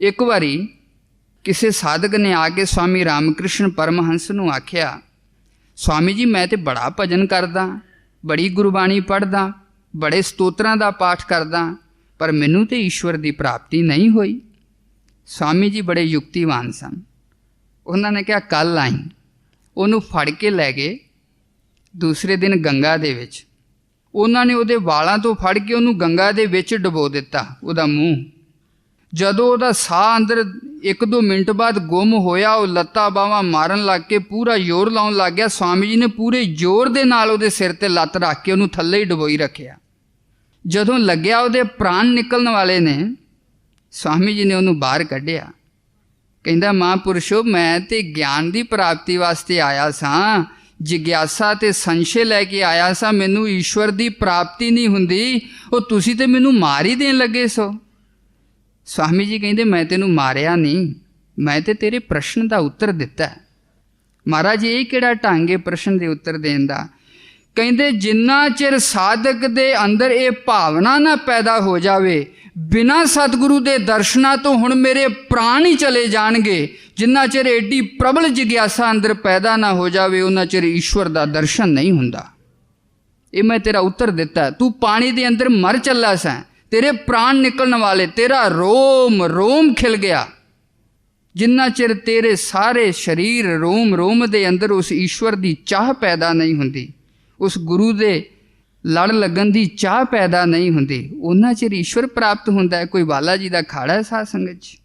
ਇੱਕ ਵਾਰੀ ਕਿਸੇ ਸਾਧਕ ਨੇ ਆ ਕੇ ਸਵਾਮੀ ਰਾਮਕ੍ਰਿਸ਼ਨ ਪਰਮਹੰਸ ਨੂੰ ਆਖਿਆ, ਸਵਾਮੀ ਜੀ, ਮੈਂ ਤੇ ਬੜਾ ਭਜਨ ਕਰਦਾ, ਬੜੀ ਗੁਰਬਾਣੀ ਪੜ੍ਹਦਾ, ਬੜੇ ਸਤੋਤਰਾਂ ਦਾ ਪਾਠ ਕਰਦਾ, ਪਰ ਮੈਨੂੰ ਤੇ ਈਸ਼ਵਰ ਦੀ ਪ੍ਰਾਪਤੀ ਨਹੀਂ ਹੋਈ। ਸਵਾਮੀ ਜੀ ਬੜੇ ਯੁਕਤੀਵਾਨ ਸਨ। ਉਹਨਾਂ ਨੇ ਕਿਹਾ ਕੱਲ ਆਈ। ਉਹਨੂੰ ਫੜ ਕੇ ਲੈ ਗਏ ਦੂਸਰੇ ਦਿਨ ਗੰਗਾ ਦੇ ਵਿੱਚ। ਉਹਨਾਂ ਨੇ ਉਹਦੇ ਵਾਲਾਂ ਤੋਂ ਫੜ ਕੇ ਉਹਨੂੰ ਗੰਗਾ ਦੇ ਵਿੱਚ ਡੁਬੋ ਦਿੱਤਾ, ਉਹਦਾ ਮੂੰਹ। ਜਦੋਂ ਉਹਦਾ ਸਾਹ ਅੰਦਰ ਇੱਕ ਦੋ ਮਿੰਟ ਬਾਅਦ ਗੁੰਮ ਹੋਇਆ, ਉਹ ਲੱਤਾਂ ਬਾਹਾਂ ਮਾਰਨ ਲੱਗ ਕੇ ਪੂਰਾ ਜ਼ੋਰ ਲਾਉਣ ਲੱਗ ਗਿਆ। ਸਵਾਮੀ ਜੀ ਨੇ ਪੂਰੇ ਜ਼ੋਰ ਦੇ ਨਾਲ ਉਹਦੇ ਸਿਰ ਤੇ ਲੱਤ ਰੱਖ ਕੇ ਉਹਨੂੰ ਥੱਲੇ ਹੀ ਡਬੋਈ ਰੱਖਿਆ। ਜਦੋਂ ਲੱਗਿਆ ਉਹਦੇ ਪ੍ਰਾਣ ਨਿਕਲਣ ਵਾਲੇ ਨੇ, ਸਵਾਮੀ ਜੀ ਨੇ ਉਹਨੂੰ ਬਾਹਰ ਕੱਢਿਆ। ਕਹਿੰਦਾ, ਮਹਾਂਪੁਰਸ਼ੋ, ਮੈਂ ਤੇ ਗਿਆਨ ਦੀ ਪ੍ਰਾਪਤੀ ਵਾਸਤੇ ਆਇਆ ਸਾਂ। ਜਿਗਿਆਸਾ ਤੇ ਸੰਸ਼ੇ ਲੈ ਕੇ ਆਇਆ ਸਾਂ। ਮੈਨੂੰ ਈਸ਼ਵਰ ਦੀ ਪ੍ਰਾਪਤੀ ਨਹੀਂ ਹੁੰਦੀ। ਉਹ ਤੁਸੀਂ ਤੇ ਮੈਨੂੰ ਮਾਰ ਹੀ ਦੇਣ ਲੱਗੇ ਸੋ। ਸਵਾਮੀ ਜੀ ਕਹਿੰਦੇ, ਮੈਂ ਤੈਨੂੰ ਮਾਰਿਆ ਨਹੀਂ। ਮੈਂ ਤੇ ਤੇਰੇ ਪ੍ਰਸ਼ਨ ਦਾ ਉੱਤਰ ਦਿੱਤਾ ਮਹਾਰਾਜ, ਇਹ ਕਿਹੜਾ ਢੰਗ ਹੈ ਪ੍ਰਸ਼ਨ ਦੇ ਉੱਤਰ ਦੇਣ ਦਾ? ਕਹਿੰਦੇ, ਜਿੰਨਾ ਚਿਰ ਸਾਧਕ ਦੇ ਅੰਦਰ ਇਹ ਭਾਵਨਾ ਨਾ ਪੈਦਾ ਹੋ ਜਾਵੇ, ਬਿਨਾਂ ਸਤਿਗੁਰੂ ਦੇ ਦਰਸ਼ਨਾਂ ਤੋਂ ਹੁਣ ਮੇਰੇ ਪ੍ਰਾਣ ਹੀ ਚਲੇ ਜਾਣਗੇ। ਜਿੰਨਾ ਚਿਰ ਏਡੀ ਪ੍ਰਬਲ ਜਿਗਿਆਸਾ ਅੰਦਰ ਪੈਦਾ ਨਾ ਹੋ ਜਾਵੇ, ਉਹਨਾਂ ਚਿਰ ਈਸ਼ਵਰ ਦਾ ਦਰਸ਼ਨ ਨਹੀਂ ਹੁੰਦਾ। ਇਹ ਮੈਂ ਤੇਰਾ ਉੱਤਰ ਦਿੱਤਾ। ਤੂੰ ਪਾਣੀ ਦੇ ਅੰਦਰ ਮਰ ਚੱਲਾ ਸੈਂ। ਤੇਰੇ ਪ੍ਰਾਣ ਨਿਕਲਣ ਵਾਲੇ, ਤੇਰਾ ਰੋਮ ਰੋਮ ਖਿਲ ਗਿਆ। ਜਿੰਨਾ ਚਿਰ ਤੇਰੇ ਸਾਰੇ ਸਰੀਰ ਰੋਮ ਰੋਮ ਦੇ ਅੰਦਰ ਉਸ ਈਸ਼ਵਰ ਦੀ ਚਾਹ ਪੈਦਾ ਨਹੀਂ ਹੁੰਦੀ, ਉਸ ਗੁਰੂ ਦੇ ਲੜ ਲੱਗਣ ਦੀ ਚਾਹ ਪੈਦਾ ਨਹੀਂ ਹੁੰਦੀ ਉਹਨਾਂ ਚਿਰ ਈਸ਼ਵਰ ਪ੍ਰਾਪਤ ਹੁੰਦਾ ਹੈ, ਕੋਈ ਬਾਲਾ ਜੀ ਦਾ ਖਾੜਾ ਹੈ ਸਾਧ ਸੰਗਤ ਜੀ।